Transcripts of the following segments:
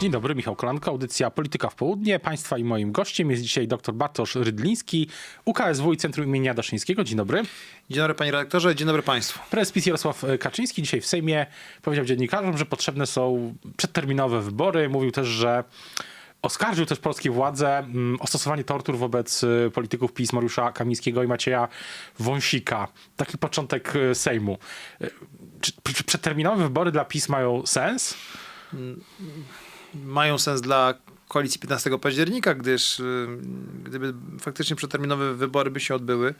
Dzień dobry, Michał Kolanko, audycja Polityka w Południe. Państwa i moim gościem jest dzisiaj dr Bartosz Rydliński, UKSW i Centrum imienia Daszyńskiego. Dzień dobry. Dzień dobry panie redaktorze, dzień dobry państwu. Prezes PiS Jarosław Kaczyński dzisiaj w Sejmie powiedział dziennikarzom, że potrzebne są przedterminowe wybory. Mówił też, że oskarżył też polskie władze mm, o stosowanie tortur wobec y, polityków PiS Mariusza Kamińskiego i Macieja Wąsika. Taki początek y, Sejmu. Y, Czy, czy przedterminowe wybory dla PiS mają sens? Mają sens dla koalicji 15 października, gdyż y, gdyby faktycznie przeterminowe wybory by się odbyły,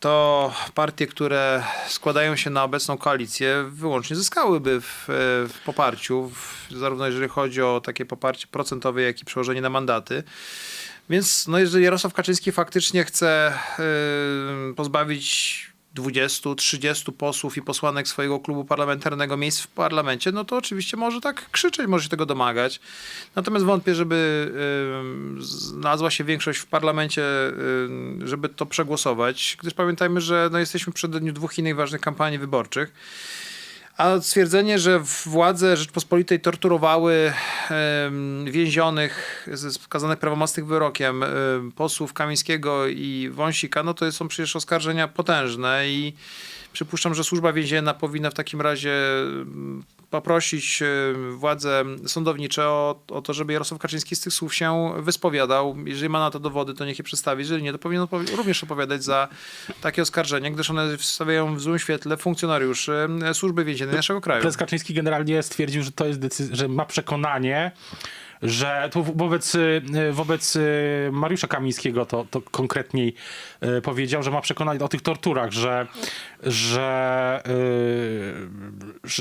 to partie, które składają się na obecną koalicję, wyłącznie zyskałyby w, w poparciu, w, zarówno jeżeli chodzi o takie poparcie procentowe, jak i przełożenie na mandaty. Więc no, jeżeli Jarosław Kaczyński faktycznie chce y, pozbawić 20-30 posłów i posłanek swojego klubu parlamentarnego miejsc w parlamencie, no to oczywiście może tak krzyczeć, może się tego domagać. Natomiast wątpię, żeby znalazła się większość w parlamencie, żeby to przegłosować, gdyż pamiętajmy, że no, jesteśmy w przededniu dwóch innych ważnych kampanii wyborczych. A stwierdzenie, że władze Rzeczpospolitej torturowały więzionych, skazanych prawomocnym wyrokiem em, posłów Kamińskiego i Wąsika, no to są przecież oskarżenia potężne i przypuszczam, że służba więzienna powinna w takim razie poprosić em, władze sądownicze o, o to, żeby Jarosław Kaczyński z tych słów się wyspowiadał. Jeżeli ma na to dowody, to niech je przedstawi. Jeżeli nie, to powinien odpowi- również opowiadać za takie oskarżenia, gdyż one stawiają w złym świetle funkcjonariuszy em, służby więziennej naszego kraju. Prezes Kaczyński generalnie stwierdził, że to jest decyzja, że ma przekonanie, że tu wobec, y, wobec y, Mariusza Kamińskiego to, to konkretniej y, powiedział, że ma przekonanie o tych torturach, że, że,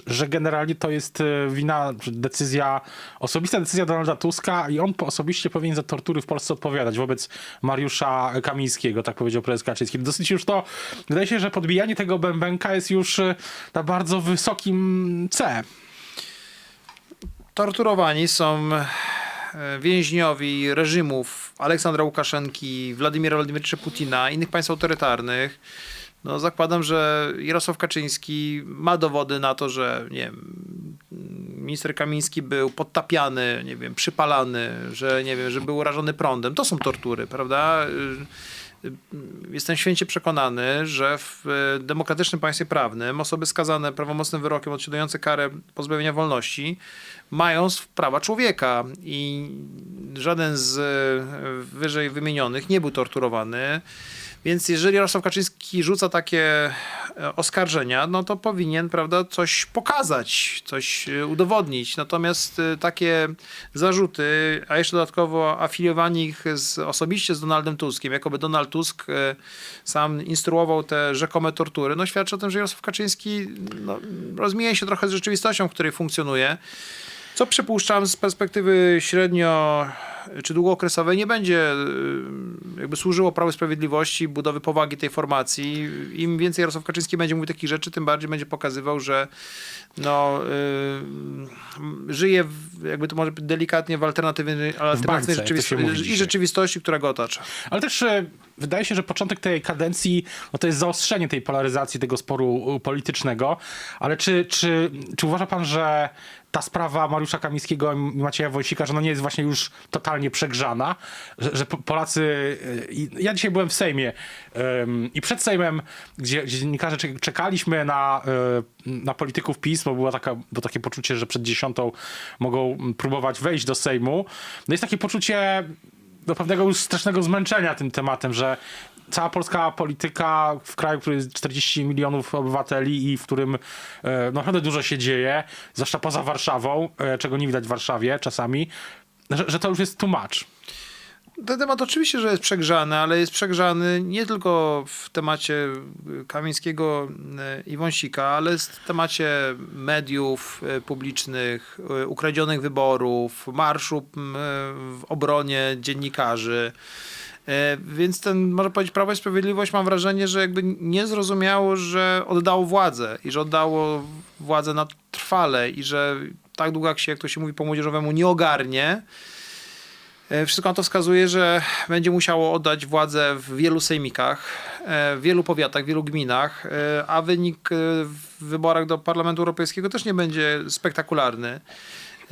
że- generalnie to jest wina, decyzja, osobista decyzja Donalda Tuska i on osobiście powinien za tortury w Polsce odpowiadać wobec Mariusza Kamińskiego, tak powiedział prezes Kaczyński. Dosyć już to, wydaje się, że podbijanie tego bębenka jest już na bardzo wysokim C. Torturowani są e, więźniowi reżimów Aleksandra Łukaszenki, Władimira Władimirowicza Putina, innych państw autorytarnych. No, zakładam, że Jarosław Kaczyński ma dowody na to, że nie wiem, minister Kamiński był podtapiany, nie wiem, przypalany, że nie wiem, że był urażony prądem. To są tortury, prawda? Jestem święcie przekonany, że w y, demokratycznym państwie prawnym osoby skazane prawomocnym wyrokiem odsiadujące karę pozbawienia wolności mają prawa człowieka i żaden z y, wyżej wymienionych nie był torturowany. Więc jeżeli Jarosław Kaczyński rzuca takie e, oskarżenia, no to powinien, prawda, coś pokazać, coś e, udowodnić. Natomiast e, takie zarzuty, a jeszcze dodatkowo afiliowanie ich z, osobiście z Donaldem Tuskiem, jakoby Donald Tusk sam instruował te rzekome tortury, no świadczy o tym, że Jarosław Kaczyński no, rozmija się trochę z rzeczywistością, w której funkcjonuje. Co przypuszczam z perspektywy średnio czy długookresowej nie będzie y, jakby służyło Prawu Sprawiedliwości, budowy powagi tej formacji. Im więcej Jarosław Kaczyński będzie mówił takich rzeczy, tym bardziej będzie pokazywał, że no, y, żyje, w, jakby to może być delikatnie, w alternatywnej, alternatywnej rzeczywistości, i rzeczywistości, która go otacza. Ale też e, wydaje się, że początek tej kadencji no to jest zaostrzenie tej polaryzacji, tego sporu politycznego. Ale czy, czy, czy uważa pan, że ta sprawa Mariusza Kamińskiego i Macieja Wojcika, że no nie jest właśnie już totalnie przegrzana, że, że Po- Polacy... e, Ja dzisiaj byłem w Sejmie em, i przed Sejmem, gdzie, gdzie dziennikarze czek- czekaliśmy na, e, na polityków PiS, bo było, taka, było takie poczucie, że przed dziesiątą mogą próbować wejść do Sejmu. No jest takie poczucie do pewnego już strasznego zmęczenia tym tematem, że cała polska polityka w kraju, który jest 40 milionów obywateli i w którym e, naprawdę dużo się dzieje, zwłaszcza poza Warszawą, e, czego nie widać w Warszawie czasami, że, że to już jest much. Ten temat oczywiście, że jest przegrzany, ale jest przegrzany nie tylko w temacie Kamińskiego y, i Wąsika, ale w temacie mediów y, publicznych, ukradzionych wyborów, marszu w obronie dziennikarzy. Y, Więc ten, można powiedzieć, Prawo i Sprawiedliwość mam wrażenie, że jakby nie zrozumiało, że oddało władzę i że oddało władzę na trwale i że tak długo jak się, jak to się mówi po młodzieżowemu, nie ogarnie, E, Wszystko na to wskazuje, że będzie musiało oddać władzę w wielu sejmikach, e, w wielu powiatach, w wielu gminach, e, a wynik e, w wyborach do Parlamentu Europejskiego też nie będzie spektakularny.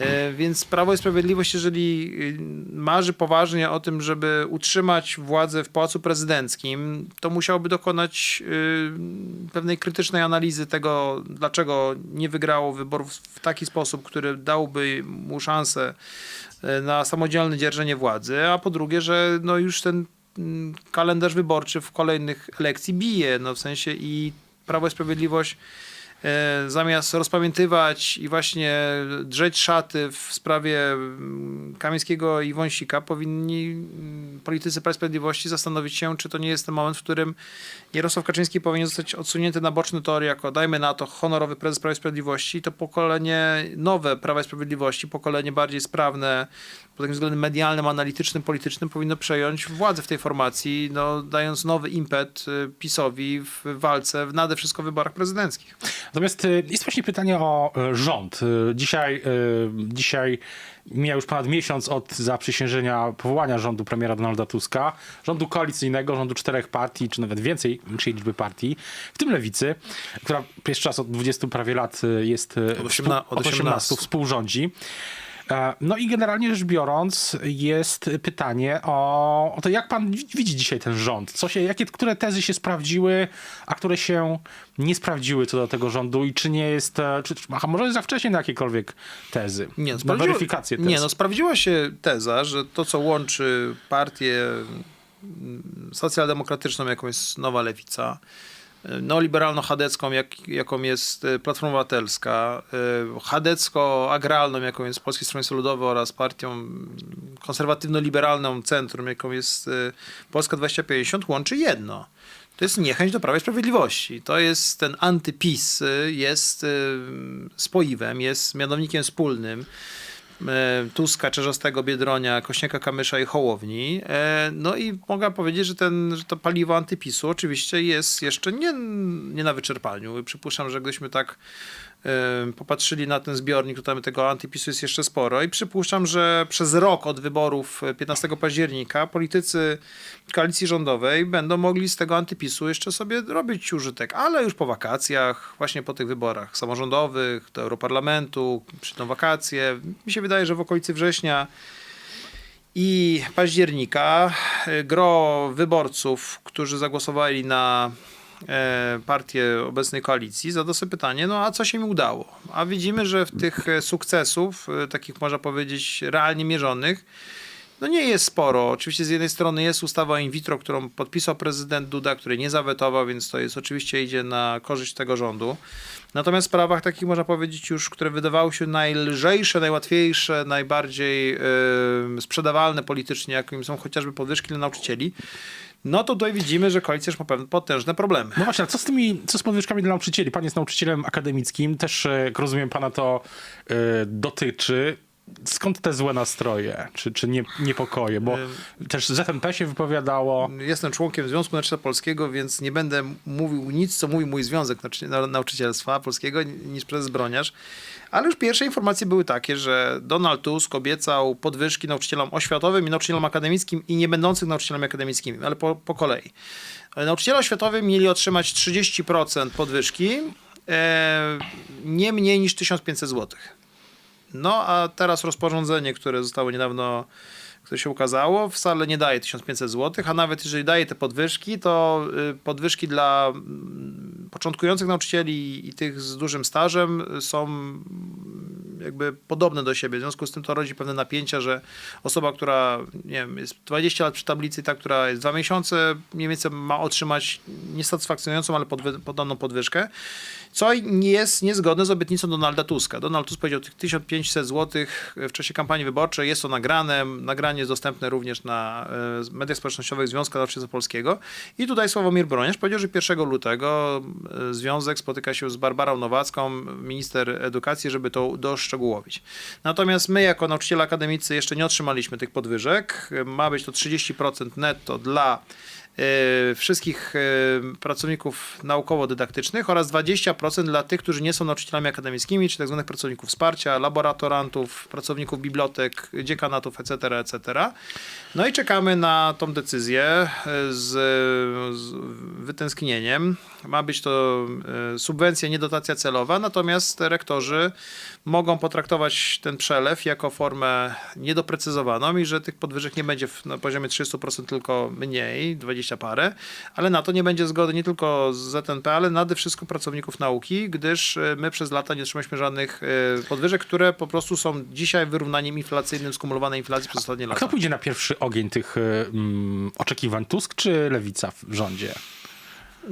E, Więc Prawo i Sprawiedliwość, jeżeli y, marzy poważnie o tym, żeby utrzymać władzę w Pałacu Prezydenckim, to musiałoby dokonać y, pewnej krytycznej analizy tego, dlaczego nie wygrało wyborów w taki sposób, który dałby mu szansę e, na samodzielne dzierżenie władzy, a po drugie, że no już ten mm, kalendarz wyborczy w kolejnych elekcji bije, no w sensie i Prawo i Sprawiedliwość zamiast rozpamiętywać i właśnie drzeć szaty w sprawie mm, Kamińskiego i Wąsika, powinni mm, politycy Prawa Sprawiedliwości zastanowić się, czy to nie jest ten moment, w którym Jarosław Kaczyński powinien zostać odsunięty na boczny tor jako, dajmy na to, honorowy prezes Prawa i Sprawiedliwości i to pokolenie nowe Prawa i Sprawiedliwości, pokolenie bardziej sprawne pod takim względem medialnym, analitycznym, politycznym powinno przejąć władzę w tej formacji, no, dając nowy impet y, PiSowi w walce w nade wszystko wyborach prezydenckich. Natomiast y, jest właśnie pytanie o y, rząd. Dzisiaj, dzisiaj mija już ponad miesiąc od zaprzysiężenia powołania rządu premiera Donalda Tuska, rządu koalicyjnego, rządu czterech partii, czy nawet więcej, większej liczby partii, w tym Lewicy, która pierwszy raz od 20 prawie lat y, jest y, Od współ- 18 od od 18 współrządzi. E, No i generalnie rzecz biorąc, jest pytanie o, o to, jak pan wi- widzi dzisiaj ten rząd? Co się, jakie, które tezy się sprawdziły, a które się nie sprawdziły co do tego rządu i czy nie jest, e, czy, a może jest za wcześnie na jakiekolwiek tezy? Nie, no, na weryfikację tez. Nie, no sprawdziła się teza, że to, co łączy partię mm, socjaldemokratyczną, jaką jest Nowa Lewica, neoliberalno-chadecką, jak, jaką jest y, Platforma Obywatelska, y, chadecko-agralną, jaką jest Polskie Stronnictwo Ludowe oraz partią konserwatywno-liberalną Centrum, jaką jest y, Polska 2050, łączy jedno. To jest niechęć do Prawa i Sprawiedliwości. To jest ten antypis, jest spoiwem, jest mianownikiem wspólnym. E, Tuska, Czerzastego, Biedronia, Kośniaka, Kamysza i Hołowni. E, No i mogę powiedzieć, że, ten, że to paliwo antypisu oczywiście jest jeszcze nie, nie na wyczerpaniu. Przypuszczam, że gdybyśmy tak popatrzyli na ten zbiornik, to tam tego antypisu jest jeszcze sporo i przypuszczam, że przez rok od wyborów e, 15 października politycy koalicji rządowej będą mogli z tego antypisu jeszcze sobie robić użytek, ale już po wakacjach, właśnie po tych wyborach samorządowych, do Europarlamentu, przyjdą wakacje. Mi się wydaje, że w okolicy września i października e, gro wyborców, którzy zagłosowali na e, partię obecnej koalicji, zada sobie pytanie, no a co się mi udało? A widzimy, że w tych e, sukcesów, e, takich można powiedzieć realnie mierzonych, no nie jest sporo. Oczywiście z jednej strony jest ustawa in vitro, którą podpisał prezydent Duda, której nie zawetował, więc to jest oczywiście idzie na korzyść tego rządu. Natomiast w sprawach takich można powiedzieć już, które wydawały się najlżejsze, najłatwiejsze, najbardziej yy, sprzedawalne politycznie, jakim są chociażby podwyżki dla nauczycieli, no to tutaj widzimy, że koalicja już ma pewne potężne problemy. No właśnie, a co z tymi, co z podwyżkami dla nauczycieli? Pan jest nauczycielem akademickim, też e, jak rozumiem pana to e, dotyczy. Skąd te złe nastroje, czy, czy nie, niepokoje? Bo też ZNP się wypowiadało. Jestem członkiem Związku Nauczyciela Polskiego, więc nie będę mówił nic, co mówi mój Związek Nauczy- Nau- Nauczycielstwa Polskiego niż prezes Broniarz. Ale już pierwsze informacje były takie, że Donald Tusk obiecał podwyżki nauczycielom oświatowym i nauczycielom akademickim i nie będących nauczycielami akademickimi, ale po, po kolei. Nauczyciele oświatowi mieli otrzymać 30% podwyżki, e, nie mniej niż 1500 złotych. No a teraz rozporządzenie, które zostało niedawno, które się ukazało, wcale nie daje 1500 zł, a nawet jeżeli daje te podwyżki, to y, podwyżki dla mm, początkujących nauczycieli i tych z dużym stażem są mm, jakby podobne do siebie. W związku z tym to rodzi pewne napięcia, że osoba, która nie wiem, jest 20 lat przy tablicy, ta, która jest dwa miesiące, mniej więcej ma otrzymać niesatysfakcjonującą, ale podwy, podobną podwyżkę, co jest niezgodne z obietnicą Donalda Tuska. Donald Tusk powiedział tych 1500 zł w czasie kampanii wyborczej, jest to nagrane, nagranie jest dostępne również na e, mediach społecznościowych Związku Nauczycielstwa Polskiego i tutaj Sławomir Broniarz powiedział, że 1 lutego e, Związek spotyka się z Barbarą Nowacką, minister edukacji, żeby to doszczegółowić. Natomiast my jako nauczyciele akademicy jeszcze nie otrzymaliśmy tych podwyżek. Ma być to 30% netto dla e, wszystkich e, pracowników naukowo-dydaktycznych oraz 20% dla tych, którzy nie są nauczycielami akademickimi, czy tak zwanych pracowników wsparcia, laboratorantów, pracowników bibliotek, dziekanatów, etc., etc. No i czekamy na tą decyzję e, z, z wytęsknieniem. Ma być to e, subwencja, nie dotacja celowa, natomiast rektorzy mogą potraktować ten przelew jako formę niedoprecyzowaną i że tych podwyżek nie będzie na poziomie 30%, tylko mniej, 20 parę, ale na to nie będzie zgody nie tylko z ZNP, ale nade wszystko pracowników nauki, gdyż e, my przez lata nie otrzymaliśmy żadnych e, podwyżek, które po prostu są dzisiaj wyrównaniem inflacyjnym skumulowanej inflacji przez ostatnie lata. kto pójdzie na pierwszy ogień tych mm, oczekiwań? Tusk czy Lewica w rządzie?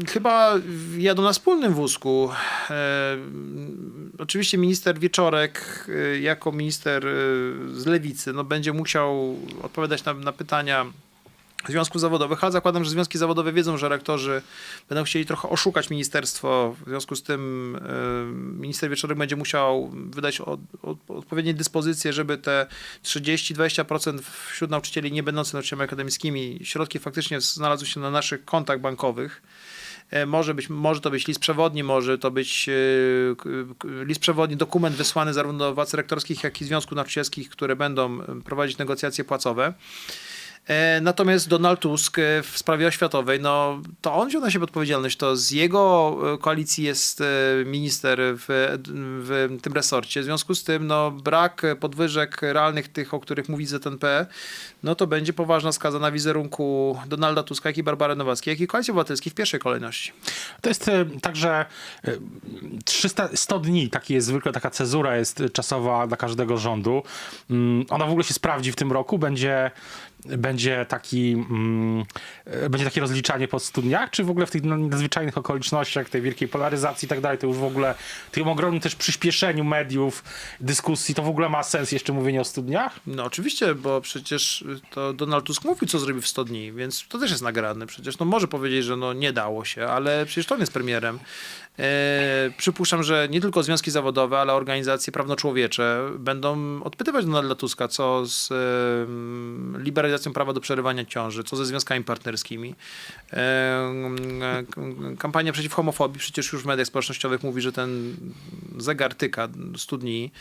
Chyba jadą na wspólnym wózku. E, oczywiście minister Wieczorek, jako minister z lewicy, no, będzie musiał odpowiadać na, na pytania związków zawodowych, ale zakładam, że związki zawodowe wiedzą, że rektorzy będą chcieli trochę oszukać ministerstwo. W związku z tym e, minister Wieczorek będzie musiał wydać od, od, odpowiednie dyspozycje, żeby te 30-20% wśród nauczycieli nie będących nauczycielami akademickimi środki faktycznie znalazły się na naszych kontach bankowych. E, Może, być, może to być list przewodni, może to być e, list przewodni, dokument wysłany zarówno do władz rektorskich, jak i związków nauczycielskich, które będą prowadzić negocjacje płacowe. E, Natomiast Donald Tusk e, w sprawie oświatowej, no to on wziął na siebie odpowiedzialność. To z jego e, koalicji jest minister w, w tym resorcie. W związku z tym no, brak podwyżek realnych tych, o których mówi ZNP, no to będzie poważna skaza na wizerunku Donalda Tuska, jak i Barbary Nowackiej, jak i Koalicji Obywatelskiej w pierwszej kolejności. To jest y, tak, że y, 300, 100 dni, taki jest zwykle taka cezura jest czasowa dla każdego rządu. Mm, Ona w ogóle się sprawdzi w tym roku, będzie, będzie, taki, mm, y, będzie takie rozliczanie po 100 dniach, czy w ogóle w tych nadzwyczajnych okolicznościach, tej wielkiej polaryzacji i tak dalej, to już w ogóle tym ogromnym też przyspieszeniu mediów, dyskusji, to w ogóle ma sens jeszcze mówienie o 100 dniach? No oczywiście, bo przecież to Donald Tusk mówił, co zrobił w 100 dni, więc to też jest nagrane. Przecież no może powiedzieć, że no nie dało się, ale przecież to on jest premierem. E, przypuszczam, że nie tylko związki zawodowe, ale organizacje prawno-człowiecze będą odpytywać Donalda Tuska, co z e, liberalizacją prawa do przerywania ciąży, co ze związkami partnerskimi. Kampania przeciw homofobii przecież już w mediach społecznościowych mówi, że ten zegar tyka 100 dni.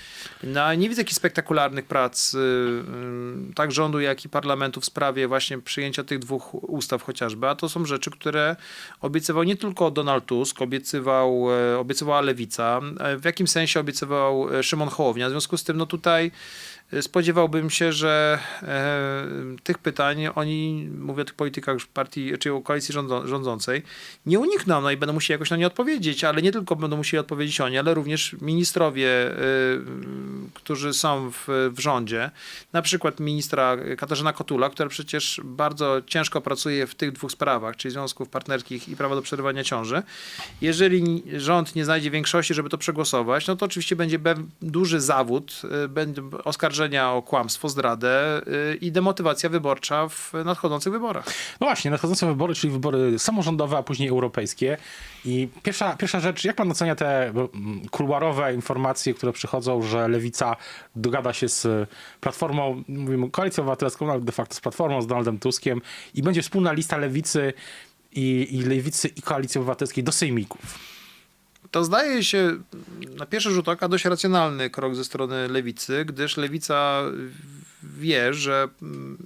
No, nie widzę jakichś spektakularnych prac y, y, tak rządu, jak i parlamentu w sprawie właśnie przyjęcia tych dwóch ustaw chociażby, a to są rzeczy, które obiecywał nie tylko Donald Tusk, obiecywał, e, obiecywała Lewica, e, w jakim sensie obiecywał e, Szymon Hołownia. W związku z tym, no tutaj spodziewałbym się, że e, tych pytań oni, mówię o tych politykach partii, czy o koalicji rządzą, rządzącej, nie unikną, no i będą musieli jakoś na nie odpowiedzieć, ale nie tylko będą musieli odpowiedzieć oni, ale również ministrowie, y, którzy są w, w rządzie, na przykład ministra Katarzyna Kotula, która przecież bardzo ciężko pracuje w tych dwóch sprawach, czyli związków partnerskich i prawa do przerywania ciąży. Jeżeli rząd nie znajdzie większości, żeby to przegłosować, no to oczywiście będzie duży zawód, y, będą oskarżenia o kłamstwo, zdradę y, i demotywacja wyborcza w nadchodzących wyborach. No właśnie, nadchodzące wybory, czyli wybory samorządowe, a później europejskie. I pierwsza, pierwsza rzecz, jak pan ocenia te mm, kuluarowe informacje, które przychodzą, że Lewica dogada się z Platformą, mówimy Koalicją Obywatelską, ale de facto z Platformą, z Donaldem Tuskiem i będzie wspólna lista Lewicy i, i Lewicy i Koalicji Obywatelskiej do sejmików. To zdaje się na pierwszy rzut oka dość racjonalny krok ze strony lewicy, gdyż lewica wie, że mm,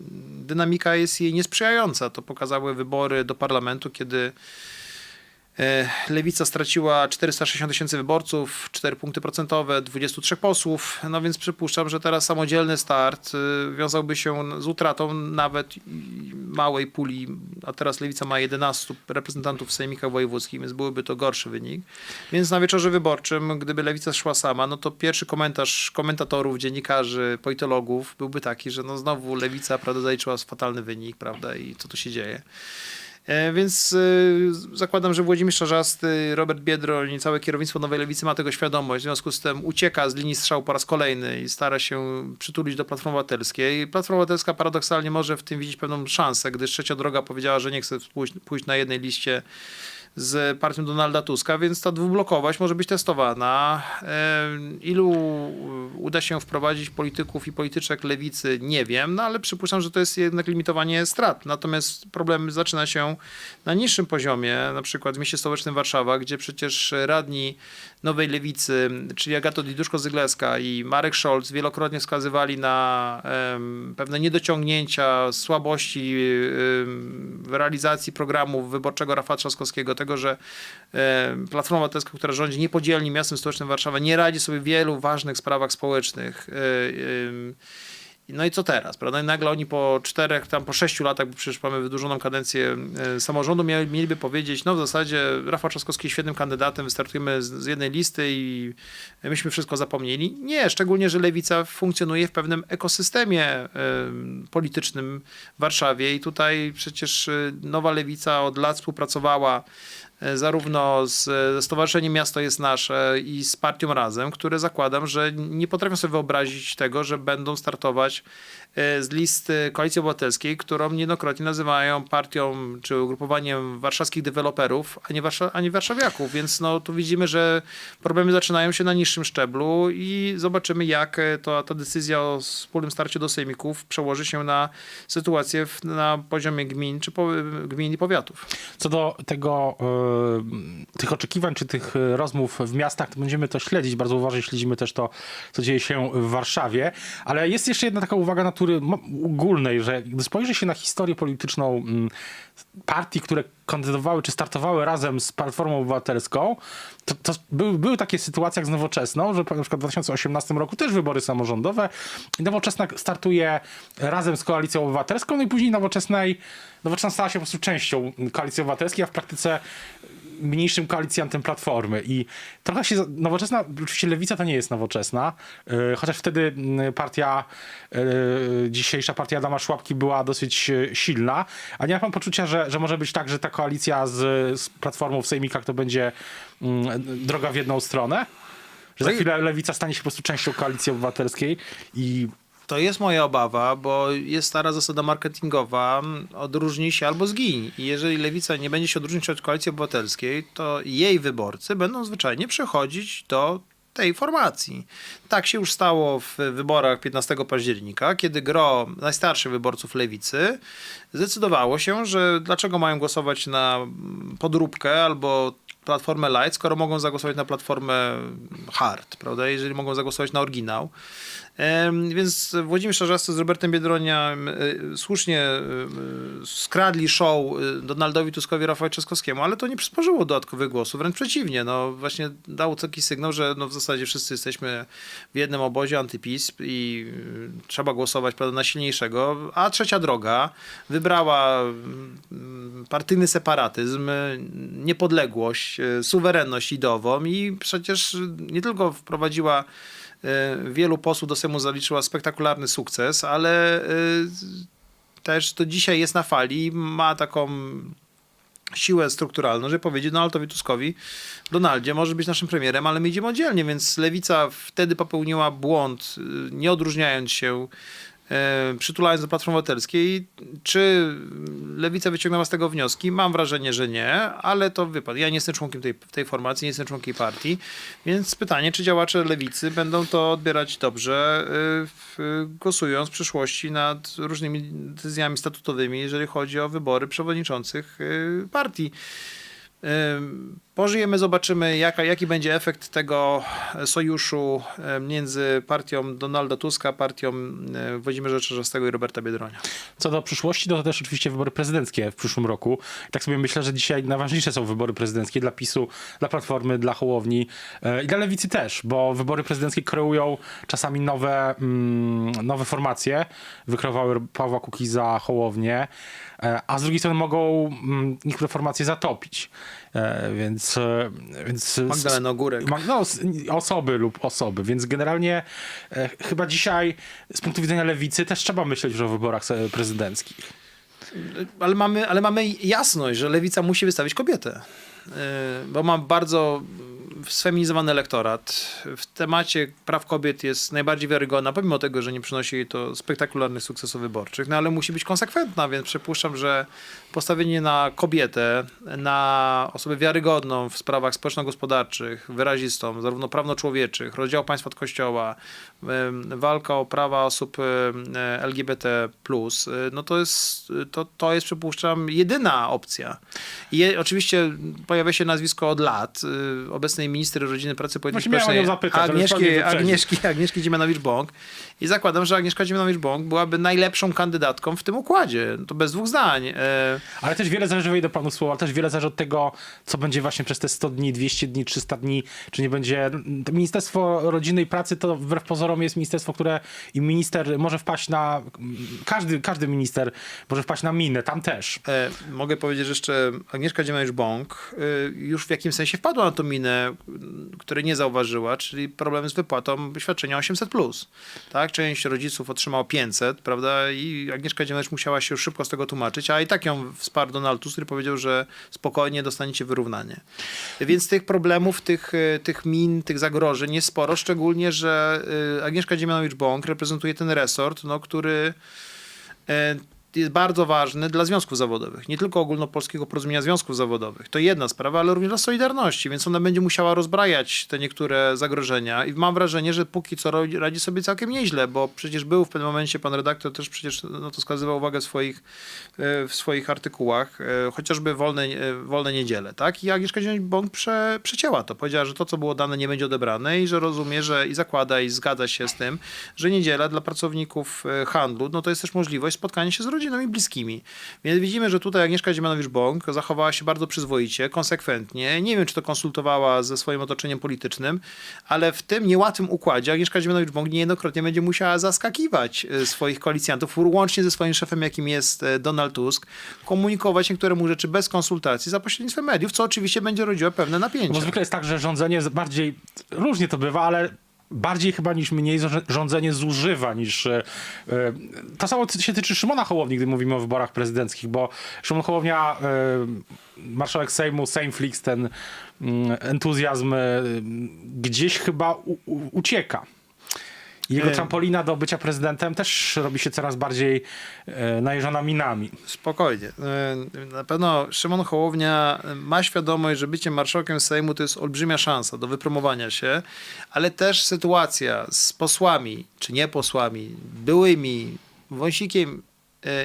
dynamika jest jej niesprzyjająca. To pokazały wybory do parlamentu, kiedy Lewica straciła 460 tysięcy wyborców, 4 punkty procentowe, 23 posłów, no więc przypuszczam, że teraz samodzielny start y, wiązałby się z utratą nawet małej puli, a teraz Lewica ma 11 reprezentantów w sejmikach wojewódzkich, więc byłyby to gorszy wynik. Więc na wieczorze wyborczym, gdyby Lewica szła sama, no to pierwszy komentarz komentatorów, dziennikarzy, politologów byłby taki, że no znowu Lewica prawda, zaliczyła fatalny wynik, prawda, i co tu się dzieje. E, Więc y, zakładam, że Włodzimierz Czarzasty, Robert Biedroń i całe kierownictwo Nowej Lewicy ma tego świadomość. W związku z tym ucieka z linii strzału po raz kolejny i stara się przytulić do Platformy Obywatelskiej. Platforma Obywatelska paradoksalnie może w tym widzieć pewną szansę, gdyż Trzecia Droga powiedziała, że nie chce pójść na jednej liście z partią Donalda Tuska, więc ta dwublokowość może być testowana. E, Ilu uda się wprowadzić polityków i polityczek lewicy, nie wiem, no ale przypuszczam, że to jest jednak limitowanie strat. Natomiast problem zaczyna się na niższym poziomie, na przykład w mieście stołecznym Warszawa, gdzie przecież radni Nowej Lewicy, czyli Agato Diduszko-Zygleska i Marek Scholz wielokrotnie wskazywali na em, pewne niedociągnięcia, słabości w realizacji programu wyborczego Rafała Trzaskowskiego, tego, że em, Platforma Obywatelska, która rządzi niepodzielnie miastem stołecznym Warszawa, nie radzi sobie w wielu ważnych sprawach społecznych. Em, no i co teraz, prawda? I nagle oni po czterech, tam po sześciu latach, bo przecież mamy wydłużoną kadencję e, samorządu, mieli, mieliby powiedzieć, no w zasadzie Rafał Trzaskowski jest świetnym kandydatem, wystartujemy z, z jednej listy i myśmy wszystko zapomnieli. Nie, szczególnie, że Lewica funkcjonuje w pewnym ekosystemie e, politycznym w Warszawie i tutaj przecież e, Nowa Lewica od lat współpracowała zarówno z ze Stowarzyszeniem Miasto jest Nasze i z Partią Razem, które zakładam, że nie potrafią sobie wyobrazić tego, że będą startować e, z listy Koalicji Obywatelskiej, którą niejednokrotnie nazywają partią czy ugrupowaniem warszawskich deweloperów, a nie, warsza, a nie warszawiaków. Więc no, tu widzimy, że problemy zaczynają się na niższym szczeblu i zobaczymy, jak e, to, ta decyzja o wspólnym starciu do sejmików przełoży się na sytuację w, na poziomie gmin czy po, gmin i powiatów. Co do tego, e, tych oczekiwań czy tych e, rozmów w miastach, to będziemy to śledzić. Bardzo uważnie śledzimy też to, co dzieje się w Warszawie. Ale jest jeszcze jedna taka uwaga natury ogólnej, że gdy spojrzy się na historię polityczną mm, partii, które kandydowały czy startowały razem z Platformą Obywatelską, to, to były, były takie sytuacje jak z Nowoczesną, że na przykład w 2018 roku też wybory samorządowe i Nowoczesna startuje razem z Koalicją Obywatelską, no i później Nowoczesnej, Nowoczesna stała się po prostu częścią Koalicji Obywatelskiej, a w praktyce mniejszym koalicjantem Platformy i trochę się, nowoczesna, oczywiście Lewica to nie jest nowoczesna, yy, chociaż wtedy yy, partia, yy, dzisiejsza partia Adama Szłapki była dosyć silna, a nie ma pan poczucia, że, że może być tak, że ta koalicja z, z Platformą w Sejmikach to będzie yy, droga w jedną stronę? Że za chwilę Lewica stanie się po prostu częścią Koalicji Obywatelskiej i To jest moja obawa, bo jest stara zasada marketingowa, mm, odróżnij się albo zgiń. I jeżeli Lewica nie będzie się odróżniać od Koalicji Obywatelskiej, to jej wyborcy będą zwyczajnie przechodzić do tej formacji. Tak się już stało w wyborach 15 października, kiedy gro najstarszych wyborców lewicy zdecydowało się, że dlaczego mają głosować na mm, podróbkę albo platformę light, skoro mogą zagłosować na platformę hard, prawda? Jeżeli mogą zagłosować na oryginał. Więc Włodzimierz Czarzasty z Robertem Biedroniem y, słusznie y, skradli show y, Donaldowi Tuskowi, Rafał Trzaskowskiemu, ale to nie przysporzyło dodatkowych głosów, wręcz przeciwnie. No, właśnie dało taki sygnał, że no, w zasadzie wszyscy jesteśmy w jednym obozie antypis i trzeba głosować prawda, na silniejszego, a trzecia droga wybrała mm, partyjny separatyzm, niepodległość, suwerenność idową i przecież nie tylko wprowadziła e, wielu posłów do Sejmu zaliczyła spektakularny sukces, ale e, też to dzisiaj jest na fali, ma taką siłę strukturalną, żeby powiedzieć Donaldowi Tuskowi, Donaldzie, może być naszym premierem, ale my idziemy oddzielnie, więc Lewica wtedy popełniła błąd, y, nie odróżniając się, e, przytulając do Platformy Obywatelskiej. Czy Lewica wyciągnęła z tego wnioski? Mam wrażenie, że nie, ale to wypadł. Ja nie jestem członkiem tej, tej formacji, nie jestem członkiem partii, więc pytanie, czy działacze Lewicy będą to odbierać dobrze, w, głosując w przyszłości nad różnymi decyzjami statutowymi, jeżeli chodzi o wybory przewodniczących y, partii. Pożyjemy, zobaczymy, jaka, jaki będzie efekt tego sojuszu e, między partią Donalda Tuska, partią e, Włodzimierza Czarzastego i Roberta Biedronia. Co do przyszłości, to też oczywiście wybory prezydenckie w przyszłym roku. Tak sobie myślę, że dzisiaj najważniejsze są wybory prezydenckie dla PiSu, dla Platformy, dla Hołowni e, i dla Lewicy też, bo wybory prezydenckie kreują czasami nowe, mm, nowe formacje. Wykreowały Pawła Kukiza, Hołownię, e, a z drugiej strony mogą mm, niektóre formacje zatopić. E, Więc, e, więc Magdalena Ogórek. No, osoby lub osoby, więc generalnie e, chyba dzisiaj z punktu widzenia lewicy też trzeba myśleć już o wyborach prezydenckich. Ale mamy, ale mamy jasność, że Lewica musi wystawić kobietę. Bo ma bardzo sfeminizowany elektorat. W temacie praw kobiet jest najbardziej wiarygodna, pomimo tego, że nie przynosi jej to spektakularnych sukcesów wyborczych, no ale musi być konsekwentna, więc przypuszczam, że postawienie na kobietę, na osobę wiarygodną w sprawach społeczno-gospodarczych, wyrazistą, zarówno prawno-człowieczych, rozdział państwa od kościoła, walka o prawa osób LGBT+, no to jest, to, to jest przypuszczam jedyna opcja. I oczywiście pojawia się nazwisko od lat y, obecnej minister rodziny, pracy polityki Właśnie społecznej zapytać, Agnieszki. Agnieszki, Agnieszki Dziemianowicz-Bąk i zakładam, że Agnieszka Dziemianowicz-Bąk byłaby najlepszą kandydatką w tym układzie. To bez dwóch zdań. E, Ale też wiele zależy, wejdę panu słowa, ale też wiele zależy od tego, co będzie właśnie przez te 100 dni, 200 dni, 300 dni, czy nie będzie... Ministerstwo Rodziny i Pracy to wbrew pozorom jest ministerstwo, które i minister może wpaść na... Każdy, każdy minister może wpaść na minę, tam też. E, mogę powiedzieć, że jeszcze Agnieszka Dziemianowicz-Bąk e, już w jakimś sensie wpadła na tą minę, m, której nie zauważyła, czyli problem z wypłatą świadczenia 800+. Tak? Część rodziców otrzymało 500, prawda? I Agnieszka Dziemianowicz musiała się szybko z tego tłumaczyć, a i tak ją wsparł Donald Tusk, który powiedział, że spokojnie dostaniecie wyrównanie. Więc tych problemów, tych, e, tych min, tych zagrożeń jest sporo, szczególnie, że e, Agnieszka Dziemianowicz-Bąk reprezentuje ten resort, no, który e, jest bardzo ważny dla związków zawodowych. Nie tylko ogólnopolskiego porozumienia związków zawodowych. To jedna sprawa, ale również dla Solidarności, więc ona będzie musiała rozbrajać te niektóre zagrożenia i mam wrażenie, że póki co radzi sobie całkiem nieźle, bo przecież był w pewnym momencie pan redaktor też przecież no, to wskazywał uwagę w swoich, e, w swoich artykułach, e, chociażby wolne, e, wolne niedziele, tak? I Agnieszka Dzień-Bąk prze, przecięła to. Powiedziała, że to, co było dane, nie będzie odebrane i że rozumie, że i zakłada i zgadza się z tym, że niedziela dla pracowników e, handlu, no to jest też możliwość spotkania się z rodzinami bliskimi. Więc widzimy, że tutaj Agnieszka Dziemianowicz-Bąk zachowała się bardzo przyzwoicie, konsekwentnie. Nie wiem, czy to konsultowała ze swoim otoczeniem politycznym, ale w tym niełatwym układzie Agnieszka Dziemianowicz-Bąk niejednokrotnie będzie musiała zaskakiwać e, swoich koalicjantów, łącznie ze swoim szefem, jakim jest e, Donald Tusk, komunikować niektóre mu rzeczy bez konsultacji za pośrednictwem mediów, co oczywiście będzie rodziło pewne napięcia. Bo zwykle jest tak, że rządzenie bardziej, różnie to bywa, ale bardziej chyba niż mniej rządzenie zużywa niż... e, e, To samo się tyczy Szymona Hołowni, gdy mówimy o wyborach prezydenckich, bo Szymon Hołownia, e, marszałek Sejmu, Sejmflix, ten mm, entuzjazm gdzieś chyba ucieka. Jego E. trampolina do bycia prezydentem też robi się coraz bardziej e, najeżona minami. Spokojnie. E, Na pewno Szymon Hołownia ma świadomość, że bycie marszałkiem Sejmu to jest olbrzymia szansa do wypromowania się, ale też sytuacja z posłami, czy nie posłami, byłymi, Wąsikiem e,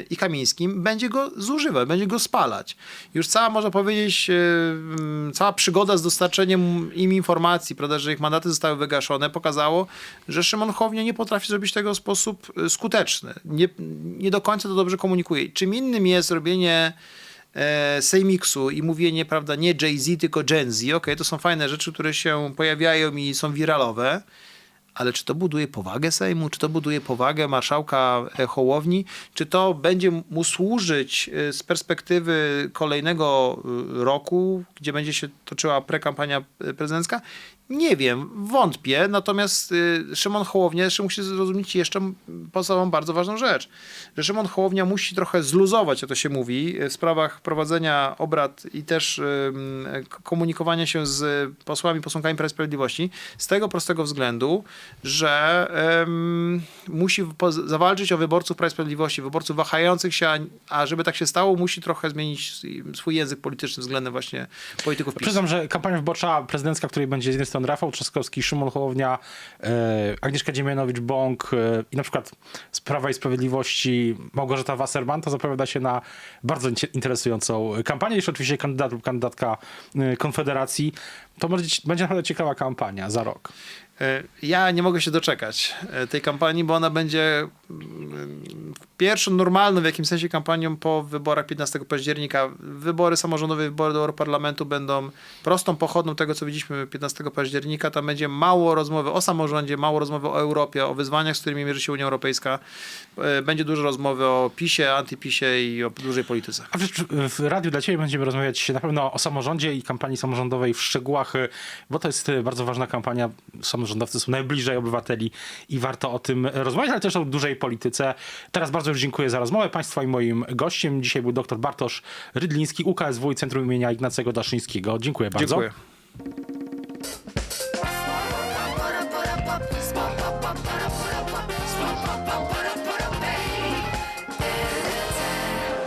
i Kamińskim będzie go zużywać, będzie go spalać. Już cała, można powiedzieć, e, cała przygoda z dostarczeniem im informacji, prawda, że ich mandaty zostały wygaszone, pokazało, że Szymon Hołownia nie potrafi zrobić tego w sposób e, skuteczny. Nie, nie do końca to dobrze komunikuje. Czym innym jest robienie e, Sejmiksu i mówienie, prawda, nie Jay-Z, tylko Gen Z. Okej, to są fajne rzeczy, które się pojawiają i są wiralowe. Ale czy to buduje powagę Sejmu, czy to buduje powagę marszałka e, Hołowni, czy to będzie mu służyć e, z perspektywy kolejnego e, roku, gdzie będzie się toczyła prekampania prezydencka? Nie wiem, wątpię. Natomiast y, Szymon Hołownia jeszcze musi zrozumieć jeszcze poza sobą bardzo ważną rzecz, że Szymon Hołownia musi trochę zluzować, jak to się mówi, w sprawach prowadzenia obrad i też komunikowania się z posłami, posłankami Prawa Sprawiedliwości z tego prostego względu, że musi zawalczyć o wyborców Prawa Sprawiedliwości, wyborców wahających się, a, a żeby tak się stało, musi trochę zmienić swój język polityczny względem właśnie polityków PiS. Przyznam, że kampania wyborcza prezydencka, której będzie z jednej strony Rafał Trzaskowski, Szymon Hołownia, e, Agnieszka Dziemianowicz-Bąk e, i na przykład z Prawa i Sprawiedliwości Małgorzata Wasserman, to zapowiada się na bardzo interesującą kampanię. Jeszcze oczywiście kandydat lub kandydatka e, Konfederacji. To będzie naprawdę ciekawa kampania za rok. E, Ja nie mogę się doczekać e, tej kampanii, bo ona będzie mm, pierwszą normalną w jakimś sensie kampanią po wyborach 15 października. Wybory samorządowe, wybory do Europarlamentu będą prostą pochodną tego, co widzieliśmy 15 października. Tam będzie mało rozmowy o samorządzie, mało rozmowy o Europie, o wyzwaniach, z którymi mierzy się Unia Europejska. E, Będzie dużo rozmowy o PiSie, antypisie i o dużej polityce. A w, w Radiu dla Ciebie będziemy rozmawiać na pewno o samorządzie i kampanii samorządowej w szczegółach, bo to jest bardzo ważna kampania. Samorządowcy są najbliżej obywateli i warto o tym rozmawiać, ale też o dużej polityce. Teraz bardzo już dziękuję za rozmowę Państwa i moim gościem. Dzisiaj był dr Bartosz Rydliński, UKSW i Centrum imienia Ignacego Daszyńskiego. Dziękuję bardzo. Dziękuję.